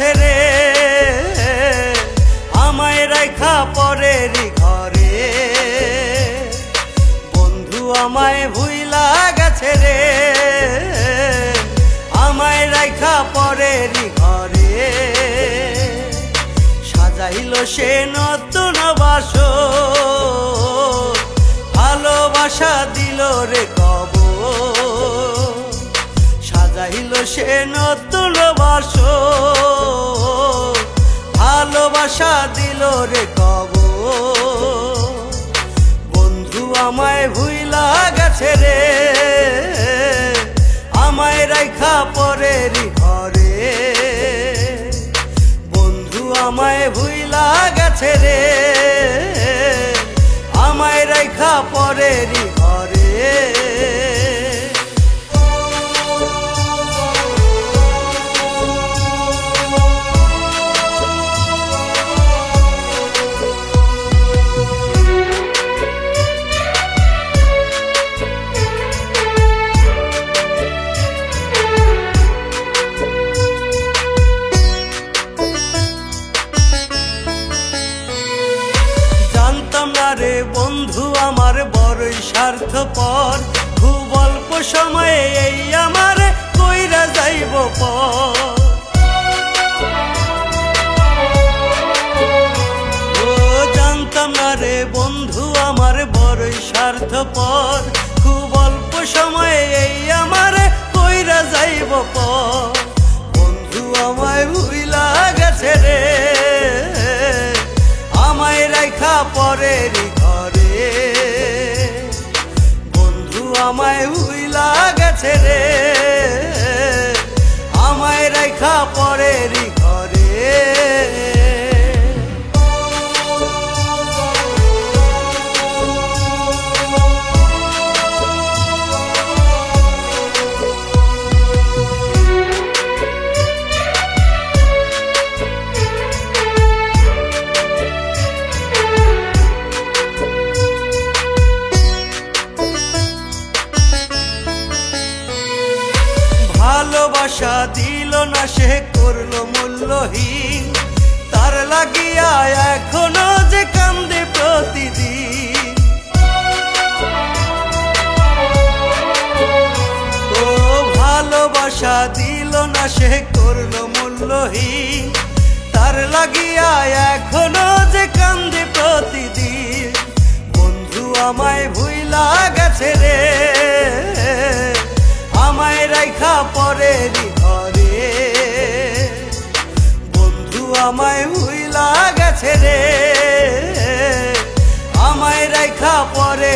গেছে রে। আমায় রেখা পরের ঘরে। বন্ধু আমায় ভুইলা গেছে রে। আমায় রেখা পরের ঘরে। সাজাইল সে নতুন বাস ভালোবাসা দিল রে কব সাজাইল সে নতুন বাসো রে কব বন্ধু আমায় ভুইলা গেছে রে, আমায় রাইখা পরের ঘরে। বন্ধু আমায় ভুইলা গেছে রে। বড়ই স্বার্থপর। খুব অল্প সময়ে এই আমার কইরা যাইব পর। জানতাম না রে বন্ধু, আমার বড়ই স্বার্থপর। ভালোবাসা দিল না সে করল মূল্যহীন। তার লাগিয়া এখনও যে কান্দে প্রতিদিন। ভালোবাসা দিল না সে করল মূল্যহীন। তার লাগিয়া এখনও যে কান্দে প্রতিদিন। বন্ধু আমায় ভুইলা আমায় হুইলা গেছে রে। আমায় রেখা পরে